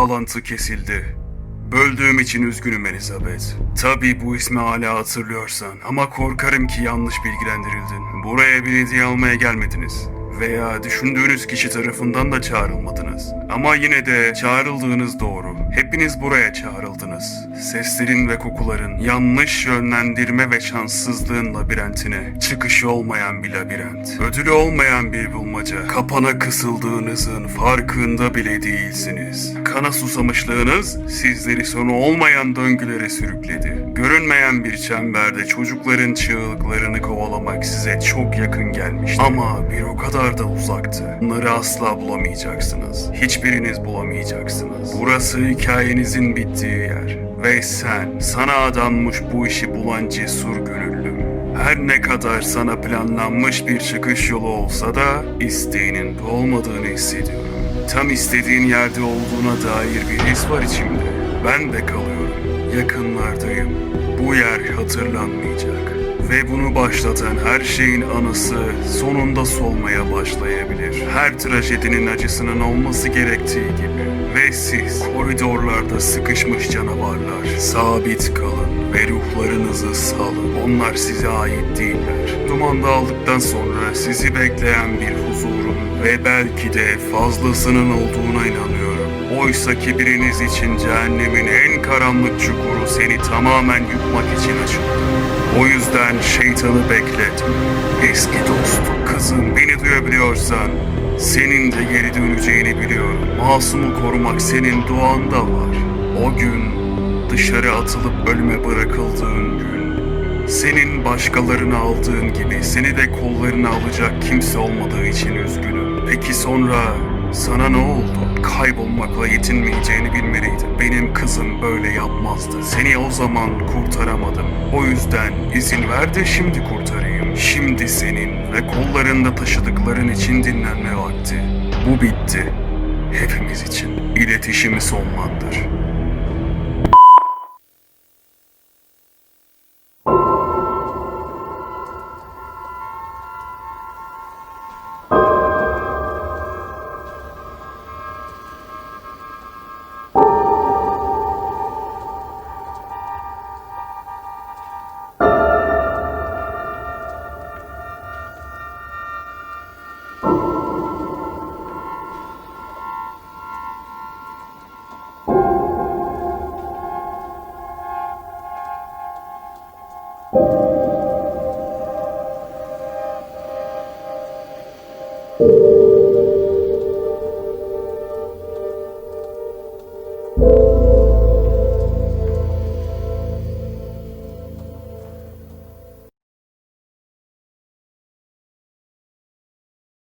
Bağlantı kesildi. Böldüğüm için üzgünüm Elizabeth. Tabii bu ismi hala hatırlıyorsan ama korkarım ki yanlış bilgilendirildin. Buraya bir hediye almaya gelmediniz. Veya düşündüğünüz kişi tarafından da çağrılmadınız. Ama yine de çağrıldığınız doğru. Hepiniz buraya çağrıldınız. Seslerin ve kokuların yanlış yönlendirme ve şanssızlığın labirentine. Çıkışı olmayan bir labirent. Ödülü olmayan bir bulmaca. Kapana kısıldığınızın farkında bile değilsiniz. Kana susamışlığınız sizleri sonu olmayan döngülere sürükledi. Görünmeyen bir çemberde çocukların çığlıklarını kovalamak size çok yakın gelmişti. Ama bir o kadar da uzaktı. Bunları asla bulamayacaksınız. Hiçbiriniz bulamayacaksınız. Burası hikayenizin bittiği yer. Ve sen, sana adanmış bu işi bulan cesur gönüllüm. Her ne kadar sana planlanmış bir çıkış yolu olsa da isteğinin olmadığını hissediyorum. Tam istediğin yerde olduğuna dair bir his var içimde. Ben de kalıyorum. Yakınlardayım. Bu yer hatırlanmayacak. Ve bunu başlatan her şeyin anısı sonunda solmaya başlayabilir. Her trajedinin acısının olması gerektiği gibi. Ve siz koridorlarda sıkışmış canavarlar. Sabit kalın ve ruhlarınızı salın. Onlar size ait değiller. Duman dağıldıktan sonra sizi bekleyen bir huzurun ve belki de fazlasının olduğuna inanıyorum. Oysa ki biriniz için cehennemin en karanlık çukuru seni tamamen yutmak için açıldı. O yüzden şeytanı bekletme. Eski dost, kızım beni duyabiliyorsan senin de geri döneceğini biliyorum. Masumu korumak senin duanda var. O gün dışarı atılıp ölüme bırakıldığın gün. Senin başkalarını aldığın gibi seni de kollarına alacak kimse olmadığı için üzgünüm. Peki sonra sana ne oldu? Kaybolmakla yetinmeyeceğini bilmeliydim. Benim kızım böyle yapmazdı. Seni o zaman kurtaramadım. O yüzden izin ver de şimdi kurtarayım. Şimdi senin ve kollarında taşıdıkların için dinlenme vakti. Bu bitti. Hepimiz için. İletişimi sonlandır.